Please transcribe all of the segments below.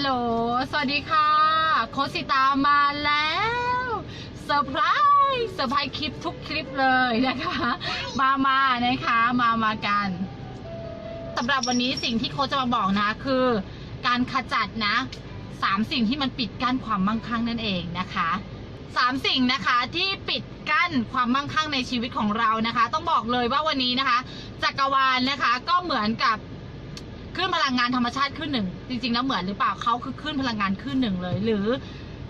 ลโหล สวัสดีค่ะ โคสิตามาแล้วเซอร์ไพรส์เซอร์ไพรส์คลิปทุกคลิปเลยนะคะ มามานะคะ มามากันสำหรับวันนี้สิ่งที่โคจะมาบอกนะคือ การขจัดนะสามสิ่งที่มันปิดกั้นความมั่งคั่งนั่นเองนะคะสามสิ่งนะคะที่ปิดกั้นความมั่งคั่งในชีวิตของเรานะคะ ต้องบอกเลยว่าวันนี้นะคะจักรวาลนะคะ ก็เหมือนกับ คลื่นพลังงานธรรมชาติคลื่นหนึ่งจริงๆแล้วเหมือนหรือเปล่าเขาคือคลื่นพลังงานคลื่นหนึ่งเลย หรือ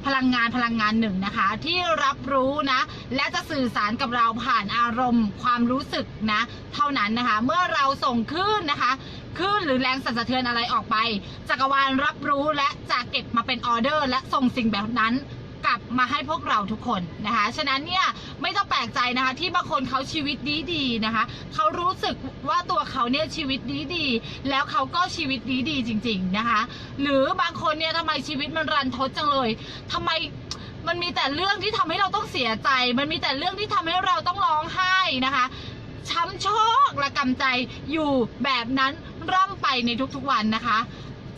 พลังงานพลังงานหนึ่งนะคะ ที่รับรู้นะ และจะสื่อสารกับเราผ่านอารมณ์ ความรู้สึกนะ เท่านั้นนะคะ เมื่อเราส่งคลื่นนะคะคลื่นหรือแรงสั่นสะเทือนอะไรออกไป จักรวาลรับรู้และจะเก็บมาเป็นออเดอร์ และส่งสิ่งแบบนั้น กลับมาให้พวกเราทุกคนนะคะ ฉะนั้นเนี่ยไม่ต้องแปลกใจนะคะ ที่บางคนเขาชีวิตดีดีนะคะเขารู้สึกว่าตัวเขาเนี่ยชีวิตดีดีแล้วเขาก็ชีวิตดีดีจริง ๆนะคะ หรือบางคนเนี่ยทำไมชีวิตมันรันทดจังเลยทำไมมันมีแต่เรื่องที่ทำให้เราต้องเสียใจ มันมีแต่เรื่องที่ทำให้เราต้องร้องไห้นะคะช้ำโชคระกำใจอยู่แบบนั้นร่ำไปในทุกๆวันนะคะ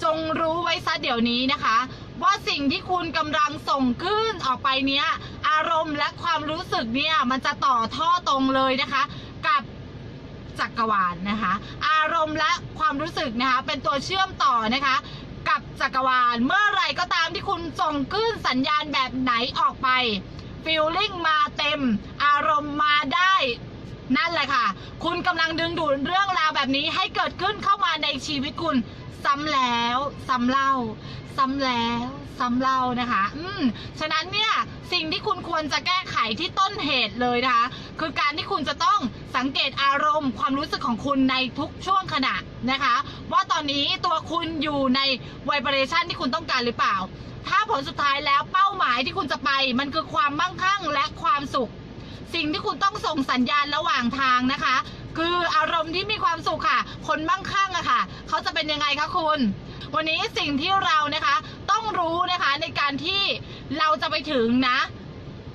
จงรู้ไว้ซะเดี๋ยวนี้นะคะ ว่าสิ่งที่คุณกำลังส่งขึ้นออกไปเนี้ย อารมณ์และความรู้สึกเนี่ยมันจะต่อท่อตรงเลยนะคะ กับจักรวาลนะคะ อารมณ์และความรู้สึกนะคะ เป็นตัวเชื่อมต่อนะคะกับจักรวาล เมื่อไหรก็ตามที่คุณส่งคลื่นสัญญาณแบบไหนออกไปฟีลลิ่งมาเต็ม อารมณ์มาได้ นั่นแหละค่ะ คุณกำลังดึงดูดเรื่องราวแบบนี้ให้เกิดขึ้นเข้ามาในชีวิตคุณซ้ำแล้วซ้ำเล่า ซ้ำแล้วซ้ำเล่านะคะ อืม ฉะนั้นเนี่ย สิ่งที่คุณควรจะแก้ไขที่ต้นเหตุเลยนะคะ คือการที่คุณจะต้องสังเกตอารมณ์ ความรู้สึกของคุณในทุกช่วงขณะนะคะ ว่าตอนนี้ตัวคุณอยู่ในไวเบรชันที่คุณต้องการหรือเปล่า ถ้าผลสุดท้ายแล้วเป้าหมายที่คุณจะไป มันคือความมั่งคั่งและความสุข สิ่งที่คุณต้องส่งสัญญาณระหว่างทางนะคะ คืออารมณ์ที่มีความสุขค่ะ คนมั่งคั่งอะค่ะ เขาจะเป็นยังไงคะคุณ วันนี้สิ่งที่เรานะคะ ต้องรู้นะคะในการที่เราจะไปถึงนะ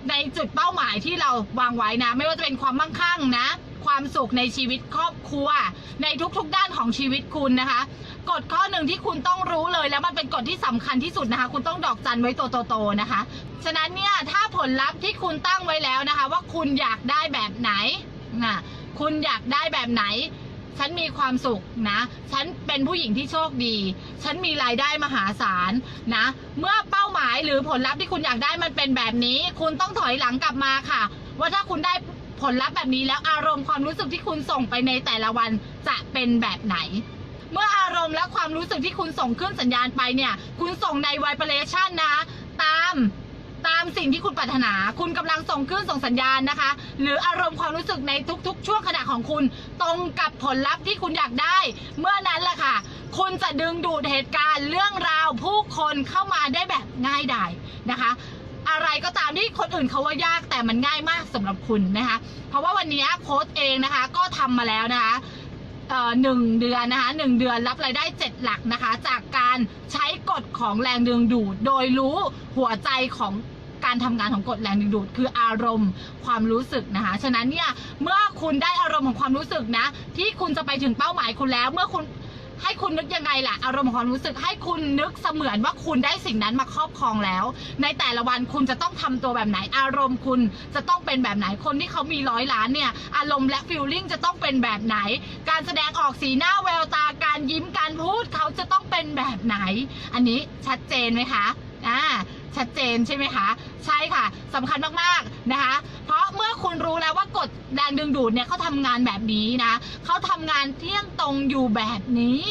ในจุดเป้าหมายที่เราวางไว้นะ ไม่ว่าจะเป็นความมั่งคั่งนะ ความสุขในชีวิตครอบครัว ในทุกๆด้านของชีวิตคุณนะคะกฎข้อหนึ่งที่คุณต้องรู้เลยแล้วมันเป็นกฎที่สำคัญที่สุดนะคะ คุณต้องดอกจันไว้ตัวโตๆนะคะ ฉะนั้นเนี่ยถ้าผลลัพธ์ที่คุณตั้งไว้แล้วนะคะ ว่าคุณอยากได้แบบไหนนะ คุณอยากได้แบบไหน ฉันมีความสุขนะ ฉันเป็นผู้หญิงที่โชคดี ฉันมีรายได้มหาศาลนะ เมื่อเป้าหมายหรือผลลัพธ์ที่คุณอยากได้มันเป็นแบบนี้ คุณต้องถอยหลังกลับมาค่ะ ว่าถ้าคุณได้ผลลัพธ์แบบนี้แล้วอารมณ์ความรู้สึกที่คุณส่งไปในแต่ละวันจะเป็นแบบไหน เมื่ออารมณ์และความรู้สึกที่คุณส่งขึ้นสัญญาณไปเนี่ย คุณส่งในไวเบรชันนะ สิ่งที่คุณปรารถนา คุณกำลังส่งขึ้นส่งสัญญาณนะคะ หรืออารมณ์ความรู้สึกในทุก ๆ ช่วงขณะของคุณ ตรงกับผลลัพธ์ที่คุณอยากได้ เมื่อนั้นแหละค่ะ คุณจะดึงดูดเหตุการณ์เรื่องราวผู้คนเข้ามาได้แบบง่ายดายนะคะอะไรก็ตามที่คนอื่นเขาว่ายากแต่มันง่ายมากสำหรับคุณนะคะ เพราะว่าวันนี้โค้ชเองนะคะก็ทำมาแล้วนะคะหนึ่งเดือนนะคะหนึ่งเดือนรับรายได้เจ็ดหลักนะคะ จากการใช้กฎของแรงดึงดูด โดยรู้หัวใจของ การทำงานของกฎแรงดึงดูดคืออารมณ์ความรู้สึกนะคะ ฉะนั้นเนี่ยเมื่อคุณได้อารมณ์ของความรู้สึกนะ ที่คุณจะไปถึงเป้าหมายคุณแล้ว เมื่อคุณให้คุณนึกยังไงล่ะ อารมณ์ของความรู้สึกให้คุณนึกเสมือนว่าคุณได้สิ่งนั้นมาครอบครองแล้ว ในแต่ละวันคุณจะต้องทำตัวแบบไหน อารมณ์คุณจะต้องเป็นแบบไหนคนที่เขามีร้อยล้านเนี่ยอารมณ์และฟีลลิ่งจะต้องเป็นแบบไหน การแสดงออกสีหน้าแววตาการยิ้มการพูดเขาจะต้องเป็นแบบไหน อันนี้ชัดเจนไหมคะอ่า ชัดเจนใช่ไหมคะใช่ค่ะสำคัญมากๆนะคะ เพราะเมื่อคุณรู้แล้วว่ากฎแรงดึงดูดเนี่ยเขาทำงานแบบนี้นะเขาทำงานเที่ยงตรงอยู่แบบนี้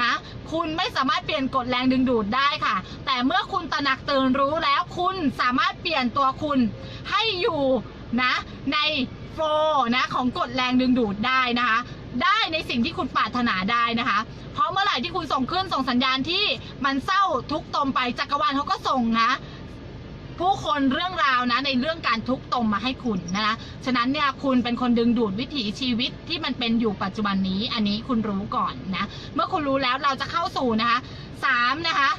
นะคุณไม่สามารถเปลี่ยนกฎแรงดึงดูดได้ค่ะ แต่เมื่อคุณตระหนักตื่นรู้แล้วคุณสามารถเปลี่ยนตัวคุณให้อยู่นะในโฟนะของกฎแรงดึงดูดได้นะคะ ได้ในสิ่งที่คุณปรารถนาได้นะคะ เพราะเมื่อไหร่ที่คุณส่งขึ้นส่งสัญญาณที่มันเศร้าทุกตมไปจักรวาลเขาก็ส่งนะผู้คนเรื่องราวนะในเรื่องการทุกตมมาให้คุณนะคะ ฉะนั้นเนี่ยคุณเป็นคนดึงดูดวิถีชีวิตที่มันเป็นอยู่ปัจจุบันนี้ อันนี้คุณรู้ก่อนนะ เมื่อคุณรู้แล้วเราจะเข้าสู่นะคะสามนะคะ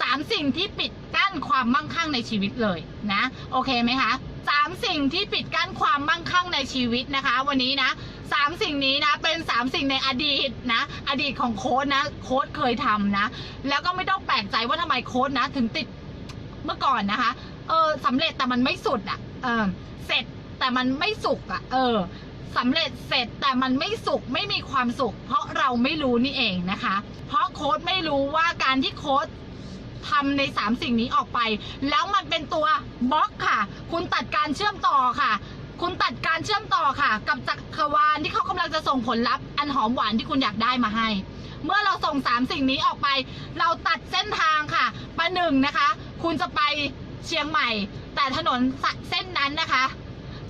สามสิ่งที่ปิดกั้นความมั่งคั่งในชีวิตเลยนะ โอเคไหมคะสามสิ่งที่ปิดกั้นความมั่งคั่งในชีวิตนะคะ วันนี้นะ สามสิ่งนี้นะ เป็นสามสิ่งในอดีตนะ อดีตของโค้ดนะ โค้ดเคยทำนะ แล้วก็ไม่ต้องแปลกใจว่าทำไมโค้ดนะ ถึงติดเมื่อก่อนนะคะ เออสำเร็จแต่มันไม่สุดอะ่ะ เออ เสร็จแต่มันไม่สุกอะ่ะ เออสำเร็จเสร็จแต่มันไม่สุขไม่มีความสุข เพราะเราไม่รู้นี่เองนะคะ เพราะโค้ดไม่รู้ว่าการที่โค้ดทำในสามสิ่งนี้ออกไป แล้วมันเป็นตัวบล็อกค่ะ คุณตัดการเชื่อมต่อค่ะ คุณตัดการเชื่อมต่อค่ะ กับจักรวาลที่เขากำลังจะส่งผลลัพธ์อันหอมหวานที่คุณอยากได้มาให้ เมื่อเราส่งสามสิ่งนี้ออกไป เราตัดเส้นทางค่ะประหนึ่งนะคะ คุณจะไปเชียงใหม่ แต่ถนนเส้นนั้นนะคะ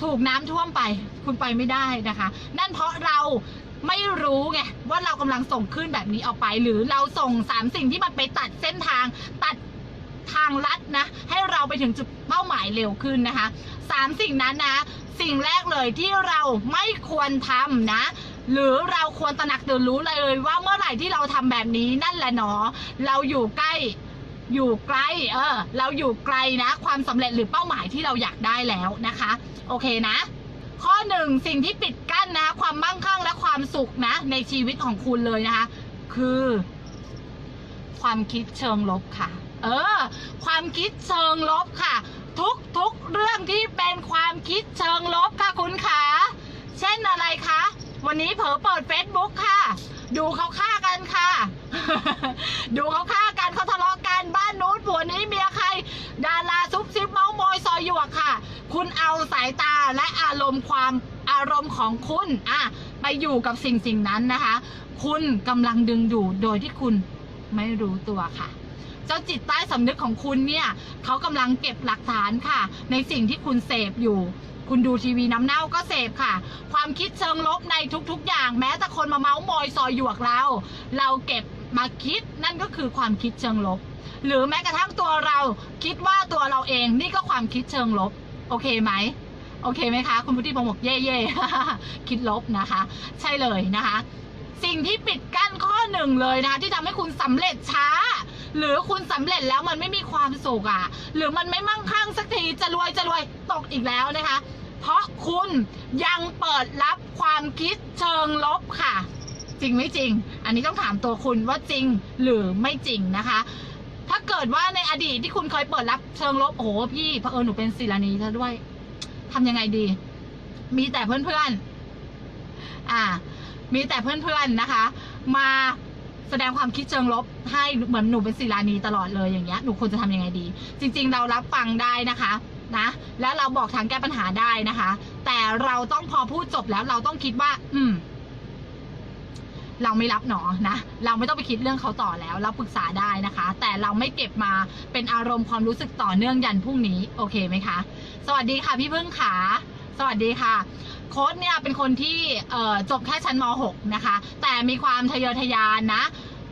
ถูกน้ำท่วมไป คุณไปไม่ได้นะคะ นั่นเพราะเราไม่รู้ไงว่าเรากำลังส่งขึ้นแบบนี้ออกไป หรือเราส่งสามสิ่งที่มันไปตัดเส้นทางตัดทางลัดนะ ให้เราไปถึงจุดเป้าหมายเร็วขึ้นนะคะสามสิ่งนั้นนะ สิ่งแรกเลยที่เราไม่ควรทำนะ หรือเราควรตระหนักตื่นรู้เลยว่าเมื่อไหร่ที่เราทำแบบนี้นั่นแหละเนาะเราอยู่ใกล้อยู่ไกล เออ เราอยู่ไกลนะ ความสำเร็จหรือเป้าหมายที่เราอยากได้แล้วนะคะ โอเคนะ ข้อหนึ่งสิ่งที่ปิดกั้นนะ ความมั่งคั่งและความสุขนะ ในชีวิตของคุณเลยนะคะ คือ ความคิดเชิงลบค่ะ เออ ความคิดเชิงลบค่ะ ทุกทุกเรื่องที่เป็นความคิดเชิงลบค่ะคุณขา เช่นอะไรคะ วันนี้เผลอเปิด Facebook ค่ะ ดูเขาฆ่ากันค่ะ ดูเขาฆ่ากันเขาทะเลาะกันบ้านนู้นผัวนี้เมียใคร ดาราซุบซิบเมาส์มยซอยหยวกค่ะ คุณเอาสายตาและอารมณ์ความอารมณ์ของคุณอะไปอยู่กับสิ่งสิ่งนั้นนะคะ คุณกำลังดึงดูดโดยที่คุณไม่รู้ตัวค่ะ เจ้าจิตใต้สำนึกของคุณเนี่ยเขากำลังเก็บหลักฐานค่ะ ในสิ่งที่คุณเสพอยู่ คุณดูทีวีน้ำเน่าก็เสพค่ะ ความคิดเชิงลบในทุกๆ อย่าง แม้แต่คนมาเมาส์มอยซอยหยวกเรา เราเก็บมาคิดนั่นก็คือความคิดเชิงลบ หรือแม้กระทั่งตัวเราคิดว่าตัวเราเองนี่ก็ความคิดเชิงลบ โอเคไหมโอเคไหมคะ คุณพุทธิพงศ์บอกเย่เย่คิดลบนะคะ ใช่เลยนะคะ สิ่งที่ปิดกั้นข้อหนึ่งเลยนะคะ ที่ทำให้คุณสำเร็จช้า หรือคุณสำเร็จแล้วมันไม่มีความสุขอะ หรือมันไม่มั่งคั่งสักทีจะรวยจะรวยตกอีกแล้วนะคะ เพราะคุณยังเปิดรับความคิดเชิงลบค่ะ จริงไม่จริง อันนี้ต้องถามตัวคุณว่าจริงหรือไม่จริงนะคะถ้าเกิดว่าในอดีตที่คุณเคยเปิดรับเชิงลบโอ้โหพี่เผอิญหนูเป็นศิลานีซะด้วยทำยังไงดี มีแต่เพื่อนๆอ่า มีแต่เพื่อนๆนะคะ มา แสดงความคิดเชิงลบให้เหมือนหนูเป็นศิลานีตลอดเลยอย่างเงี้ยหนูควรจะทำยังไงดี จริง ๆ เรารับฟังได้นะคะนะแล้วเราบอกทางแก้ปัญหาได้นะคะ แต่เราต้องพอพูดจบแล้วเราต้องคิดว่า อืม เราไม่รับหนอนะเราไม่ต้องไปคิดเรื่องเขาต่อแล้ว เราปรึกษาได้นะคะ แต่เราไม่เก็บมาเป็นอารมณ์ความรู้สึกต่อเนื่องยันพรุ่งนี้ โอเคไหมคะ สวัสดีค่ะพี่พึ่งขาสวัสดีค่ะ โค้ดเนี่ยเป็นคนที่จบแค่ชั้นม .6 นะคะ แต่มีความทะเยอทะยานนะ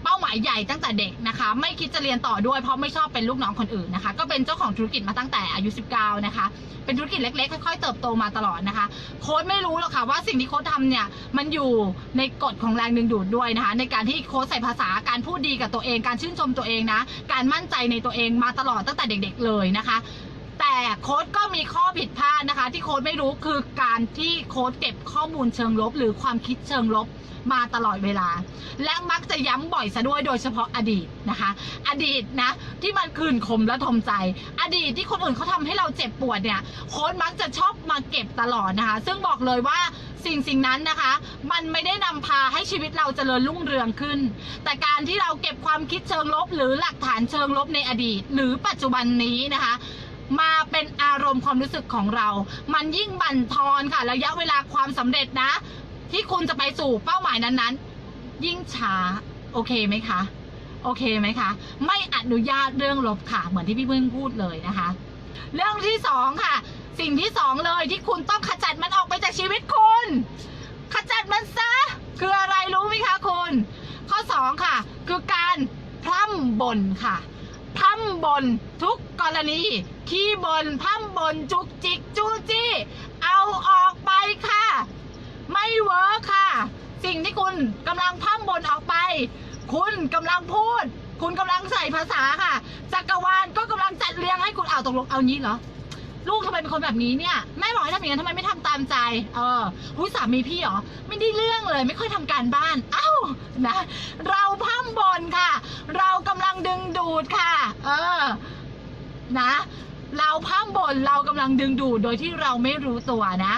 เป้าหมายใหญ่ตั้งแต่เด็กนะคะ ไม่คิดจะเรียนต่อด้วยเพราะไม่ชอบเป็นลูกน้องคนอื่นนะคะ ก็เป็นเจ้าของธุรกิจมาตั้งแต่อายุ 19 นะคะ เป็นธุรกิจเล็ก ๆ ค่อยๆเติบโตมาตลอดนะคะ โค้ดไม่รู้หรอกค่ะว่าสิ่งที่โค้ดทำเนี่ยมันอยู่ในกฎของแรงดึงดูดด้วยนะคะ ในการที่โค้ดใส่ภาษาการพูดดีกับตัวเอง การชื่นชมตัวเองนะ การมั่นใจในตัวเองมาตลอดตั้งแต่เด็ก ๆ เลยนะคะ แต่โค้ดก็มีข้อผิดพลาดนะคะ ที่โค้ดไม่รู้คือการที่โค้ดเก็บข้อมูลเชิงลบ หรือความคิดเชิงลบมาตลอดเวลา และมักจะย้ำบ่อยซะด้วยโดยเฉพาะอดีตนะคะ อดีตนะที่มันคืนคมและทมใจ อดีตที่คนอื่นเขาทำให้เราเจ็บปวดเนี่ยโค้ดมักจะชอบมาเก็บตลอดนะคะ ซึ่งบอกเลยว่าสิ่งสิ่งนั้นนะคะ มันไม่ได้นำพาให้ชีวิตเราเจริญรุ่งเรืองขึ้น แต่การที่เราเก็บความคิดเชิงลบ หรือหลักฐานเชิงลบในอดีต หรือปัจจุบันนี้นะคะ มาเป็นอารมณ์ความรู้สึกของเรา มันยิ่งบั่นทอนค่ะ ระยะเวลาความสำเร็จนะ ที่คุณจะไปสู่เป้าหมายนั้นๆ ยิ่งช้าโอเคไหมคะ โอเคไหมคะ ไม่อนุญาตเรื่องลบค่ะ เหมือนที่พี่พึ่งพูดเลยนะคะ เรื่องที่สองค่ะ สิ่งที่สองเลยที่คุณต้องขจัดมันออกไปจากชีวิตคุณ ขจัดมันซะ คืออะไรรู้ไหมคะคุณ ข้อสองค่ะ คือการพร่ำบ่นค่ะ พร่ำบ่นทุกกรณี ขี้บนพร่ำบ่นจุกจิกจู้จี้ เอาออกไปค่ะ ไม่เวิร์คค่ะ สิ่งที่คุณกำลังพร่ำบ่นออกไป คุณกำลังพูด คุณกำลังใส่ภาษาค่ะจักรวาลก็กำลังจัดเรียงให้คุณเอาตกลงเอานี้เหรอ ลูกทำไมเป็นคนแบบนี้เนี่ยแม่บอกให้ทำอย่างนั้นทำไมไม่ทำตามใจ เออหุ้ยสามีพี่เหรอไม่ได้เรื่องเลย ไม่ค่อยทำการบ้านเอ้านะ เราพร่ำบนค่ะ เรากำลังดึงดูดค่ะ เออ นะ เราพร่ำบนเรากำลังดึงดูดโดยที่เราไม่รู้ตัวนะ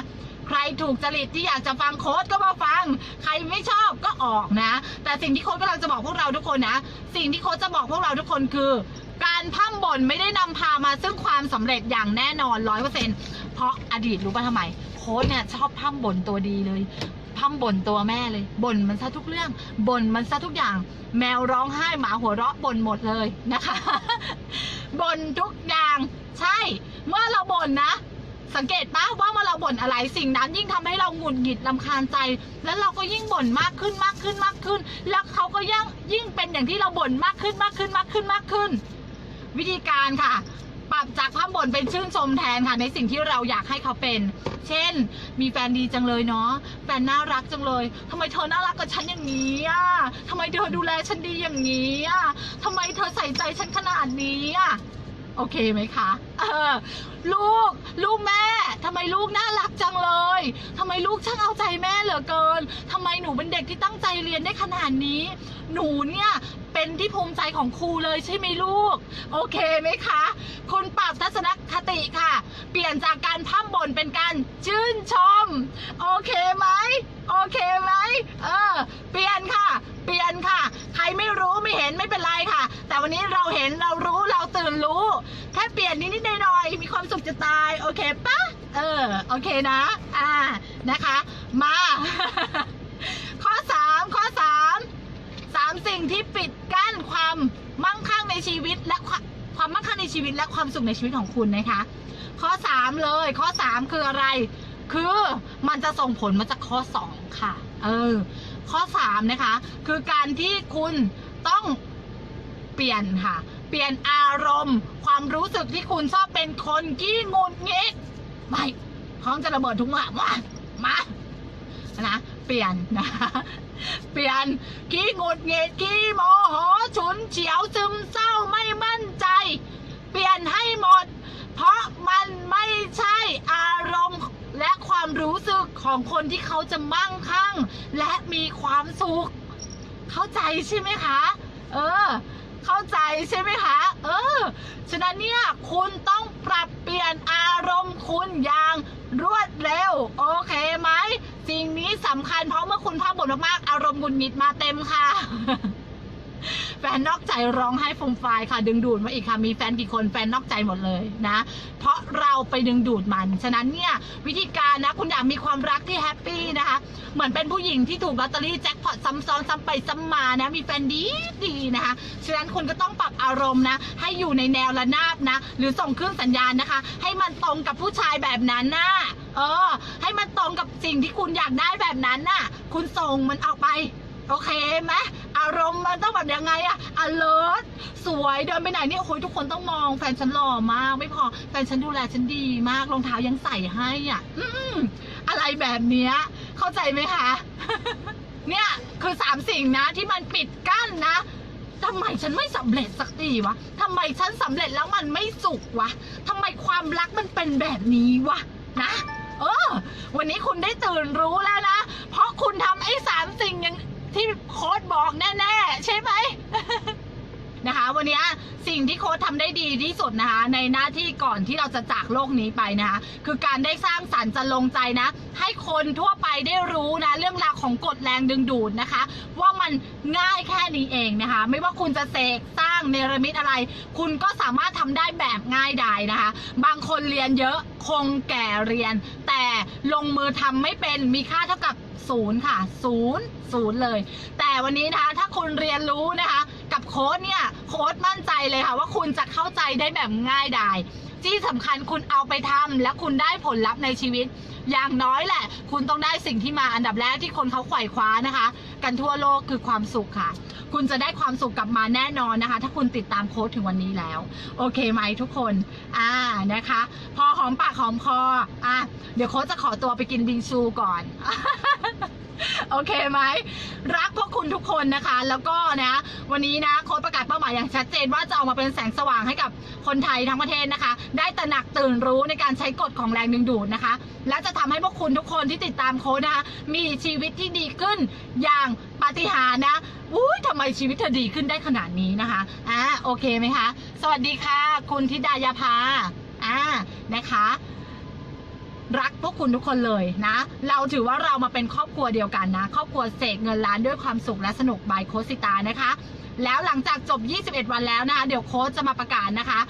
ใครถูกจริตที่อยากจะฟังโค้ดก็มาฟัง ใครไม่ชอบก็ออกนะ แต่สิ่งที่โค้ดกำลังจะบอกพวกเราทุกคนนะ สิ่งที่โค้ดจะบอกพวกเราทุกคนคือ การพร่ำบ่นไม่ได้นำพามาซึ่งความสำเร็จอย่างแน่นอนร้อยเปอร์เซ็นเพราะอดีตรู้ป่ะทำไม โค้ดเนี่ยชอบพร่ำบ่นตัวดีเลยพร่ำบ่นตัวแม่เลยบ่นมันซะทุกเรื่องบ่นมันซะทุกอย่าง แมวร้องไห้หมาหัวเราะบ่นหมดเลยนะคะบ่นทุกอย่างใช่ เมื่อเราบ่นนะ สังเกตปะว่าเมื่อเราบ่นอะไรสิ่งนั้น ยิ่งทำให้เราหงุดหงิดลำคาญใจ แล้วเราก็ยิ่งบ่นมากขึ้นมากขึ้นมากขึ้น แล้วเขาก็ยิ่งยิ่งเป็นอย่างที่เราบ่นมากขึ้นมากขึ้นมากขึ้นมากขึ้น วิธีการค่ะ ปรับจากภาพบ่นเป็นชื่นชมแทนค่ะ ในสิ่งที่เราอยากให้เขาเป็น เช่น มีแฟนดีจังเลยเนาะแฟนน่ารักจังเลยทำไมเธอน่ารักกับฉันอย่างนี้อะทำไมเธอดูแลฉันดีอย่างนี้อะทำไมเธอใส่ใจฉันขนาดนี้อะโอเคไหมคะ เออ ลูก ลูกแม่ ทำไมลูกน่ารักจังเลยทำไมลูกช่างเอาใจแม่เหลือเกินทำไมหนูเป็นเด็กที่ตั้งใจเรียนได้ขนาดนี้ หนูเนี่ยเป็นที่ภูมิใจของครูเลยใช่ไหมลูก โอเคไหมคะคุณปรับทัศนคติค่ะ เปลี่ยนจากการพ่ำบ่นเป็นการชื่นชม โอเคไหมโอเคไหมเออ เปลี่ยนค่ะ เปลี่ยนค่ะ ใครไม่รู้ไม่เห็นไม่เป็นไรค่ะ แต่วันนี้เราเห็นเรารู้เราตื่นรู้ แค่เปลี่ยนนิดๆหน่อยๆมีความสุขจะตาย โอเคปะ เออ โอเคนะ อ่า นะคะ มา ข้อสามข้อสามสามสิ่งที่ปิดกั้นความมั่งคั่งในชีวิตและความความมั่งคั่งในชีวิตและความสุขในชีวิตของคุณนะคะ ข้อสามเลย ข้อสามคืออะไร คือมันจะส่งผลมาจากข้อสองค่ะ เออ ข้อสามนะคะ คือการที่คุณต้องเปลี่ยนค่ะ เปลี่ยนอารมณ์ ความรู้สึกที่คุณชอบเป็นคนขี้งุนงิด ไม่พร้อมจะระเบิดทุกเมื่อมามานะเปลี่ยนนะเปลี่ยนขี้งุดหงิดขี้โมโหฉุนเฉียวซึมเศร้าไม่มั่นใจ เปลี่ยนให้หมด เพราะมันไม่ใช่อารมณ์และความรู้สึกของคนที่เขาจะมั่งคั่ง และมีความสุข เข้าใจใช่ไหมคะ เออ เข้าใจใช่ไหมคะ เออ ฉะนั้นเนี่ยคุณต้อง ปรับเปลี่ยนอารมณ์คุณอย่างรวดเร็ว โอเคไหมสิ่งนี้สำคัญเพราะเมื่อคุณภาพบ่นมากๆอารมณ์หงุดหงิดมาเต็มค่ะ แฟนนอกใจร้องไห้ฟูมฟายค่ะ ดึงดูดมาอีกค่ะ มีแฟนกี่คนแฟนนอกใจหมดเลยนะ เพราะเราไปดึงดูดมัน ฉะนั้นเนี่ยวิธีการนะคุณอยากมีความรักที่แฮปปี้นะคะ เหมือนเป็นผู้หญิงที่ถูกลอตเตอรี่แจ็คพอตซ้ำซ้อนซ้ำไปซ้ำมานะมีแฟนดีดีนะคะ ฉะนั้นคุณก็ต้องปรับอารมณ์นะ ให้อยู่ในแนวระนาบนะ หรือส่งเครื่องสัญญาณนะคะ ให้มันตรงกับผู้ชายแบบนั้นนะเออ ให้มันตรงกับสิ่งที่คุณอยากได้แบบนั้นน่ะ คุณส่งมันออกไป โอเคไหมอารมณ์มันต้องแบบยังไงอะ alert สวยเดินไปไหนเนี่ยโอ้โหทุกคนต้องมองแฟนฉันหล่อมาก ไม่พอแฟนฉันดูแลฉันดีมากรองเท้ายังใส่ให้อะ อืมอะไรแบบเนี้ยเข้าใจไหมคะ เนี่ยคือสามสิ่งนะที่มันปิดกั้นนะทำไมฉันไม่สำเร็จสักทีวะทำไมฉันสำเร็จแล้วมันไม่สุขวะทำไมความรักมันเป็นแบบนี้วะนะเออ วันนี้คุณได้ตื่นรู้แล้วนะ เพราะคุณทำไอ้สามสิ่งอย่าง ที่โค้ดบอกแน่ๆใช่ไหมนะคะ วันนี้สิ่งที่โค้ดทำได้ดีที่สุดนะคะ ในหน้าที่ก่อนที่เราจะจากโลกนี้ไปนะคะ คือการได้สร้างสรรค์จะลงใจนะ ให้คนทั่วไปได้รู้นะ เรื่องราวของกฎแรงดึงดูดนะคะ ว่ามันง่ายแค่นี้เองนะคะ ไม่ว่าคุณจะเสกสร้างเนรมิตอะไร คุณก็สามารถทำได้แบบง่ายดายนะคะ บางคนเรียนเยอะคงแก่เรียน แต่ลงมือทำไม่เป็นมีค่าเท่ากับ ศูนย์ค่ะศูนย์ศูนย์เลย แต่วันนี้นะคะถ้าคุณเรียนรู้นะคะ กับโค้ดเนี่ยโค้ดมั่นใจเลยค่ะ ว่าคุณจะเข้าใจได้แบบง่ายดายที่สำคัญคุณเอาไปทำและคุณได้ผลลัพธ์ในชีวิต อย่างน้อยแหละ คุณต้องได้สิ่งที่มาอันดับแรกที่คนเขาไขว่คว้านะคะ กันทั่วโลกคือความสุขค่ะ คุณจะได้ความสุขกลับมาแน่นอนนะคะ ถ้าคุณติดตามโค้ดถึงวันนี้แล้ว โอเคไหมทุกคน อ่านะคะ พอหอมปากหอมคออะเดี๋ยวโค้ดจะขอตัวไปกินบิงซูก่อนโอเคไหมรักพวกคุณทุกคนนะคะ แล้วก็นะ วันนี้นะโค้ดประกาศเป้าหมายอย่างชัดเจนว่าจะออกมาเป็นแสงสว่างให้กับคนไทยทั้งประเทศนะคะ ได้ตระหนักตื่นรู้ในการใช้กฎของแรงดึงดูดนะคะ และจะทำให้พวกคุณทุกคนที่ติดตามโค้ดนะคะ มีชีวิตที่ดีขึ้นอย่างปาฏิหาริย์นะอุ้ยทำไมชีวิตเธอดีขึ้นได้ขนาดนี้นะคะอ่าโอเคไหมคะ สวัสดีค่ะ คุณธิดายาภาอ่านะคะรักพวกคุณทุกคนเลยนะ เราถือว่าเรามาเป็นครอบครัวเดียวกันนะ ครอบครัวเสกเงินล้านด้วยความสุขและสนุกบายโคสิตานะคะ แล้วหลังจากจบ 21 วันแล้วนะคะ เดี๋ยวโค้ชจะมาประกาศนะคะ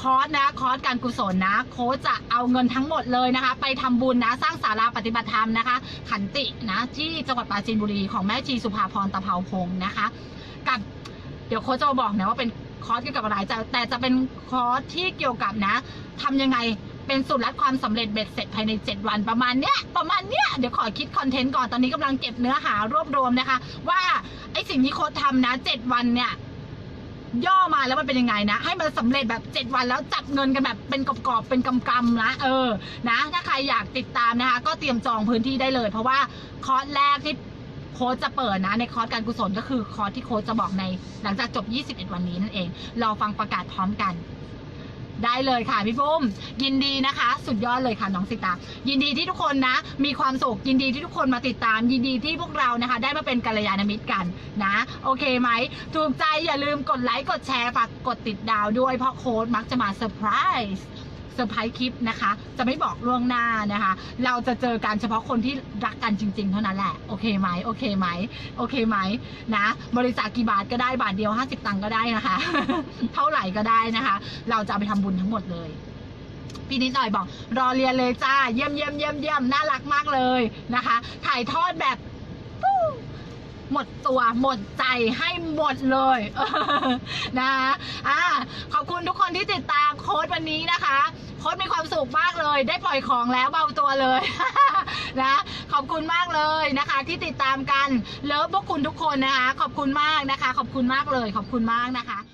คอร์สนะคอร์สการกุศลนะ โค้ชจะเอาเงินทั้งหมดเลยนะคะ ไปทำบุญนะสร้างศาลาปฏิบัติธรรมนะคะ ขันตินะที่จังหวัดปราจีนบุรีของแม่ชีสุภาพรตะเภาพงศ์นะคะ กับเดี๋ยวโค้ชจะมาบอกนะว่าเป็นคอร์สเกี่ยวกับอะไรจะแต่จะเป็นคอร์สที่เกี่ยวกับนะทำยังไงเป็นสูตรลัดความสำเร็จเบ็ดเสร็จภายใน 7 วันประมาณเนี้ยประมาณเนี้ยเดี๋ยวขอคิดคอนเทนต์ก่อนตอนนี้กำลังเก็บเนื้อหารวบรวมนะคะ ว่าไอสิ่งที่โค้ชทำนะ 7 วันเนี่ย ย่อมาแล้วมันเป็นยังไงนะ ให้มันสำเร็จแบบ 7 วันแล้วจับเงินกันแบบเป็นกอบๆเป็นกำกำนะเออนะ ถ้าใครอยากติดตามนะคะ ก็เตรียมจองพื้นที่ได้เลย เพราะว่าคอร์สแรกที่โค้ชจะเปิดนะ ในคอร์สการกุศลก็คือคอร์สที่โค้ชจะบอกในหลังจากจบ 21 วันนี้นั่นเองรอฟังประกาศพร้อมกัน ได้เลยค่ะพี่ฟุ้มยินดีนะคะ สุดยอดเลยค่ะน้องสิตายินดีที่ทุกคนนะ มีความสุขยินดีที่ทุกคนมาติดตาม ยินดีที่พวกเรานะคะ ได้มาเป็นกัลยาณมิตรกันนะ โอเคไหมถูกใจอย่าลืมกดไลค์กดแชร์ฝากกดติดดาวด้วยเพราะโค้ดมักจะมาเซอร์ไพรส์ เซอร์ไพรส์คลิปนะคะ จะไม่บอกล่วงหน้านะคะ เราจะเจอกันเฉพาะคนที่รักกันจริง ๆ เท่านั้นแหละ โอเคไหมโอเคไหมโอเคไหมนะ บริจาคกี่บาทก็ได้บาทเดียว 50 ตังค์ก็ได้นะคะ เท่าไหร่ก็ได้นะคะ เราจะเอาไปทำบุญทั้งหมดเลยพี่นิดหน่อยบอก รอเรียนเลยจ้า เยี่ยมเยี่ยมเยี่ยมเยี่ยมน่ารักมากเลยนะคะ ถ่ายทอดแบบ หมดตัวหมดใจให้หมดเลยนะคะอ่าขอบคุณทุกคนที่ติดตามโค้ดวันนี้นะคะโค้ดมีความสุขมากเลย ได้ปล่อยของแล้วเบาตัวเลยนะขอบคุณมากเลยนะคะ ที่ติดตามกันเลิฟพวกคุณทุกคนนะคะ ขอบคุณมากนะคะ ขอบคุณมากเลย ขอบคุณมากนะคะ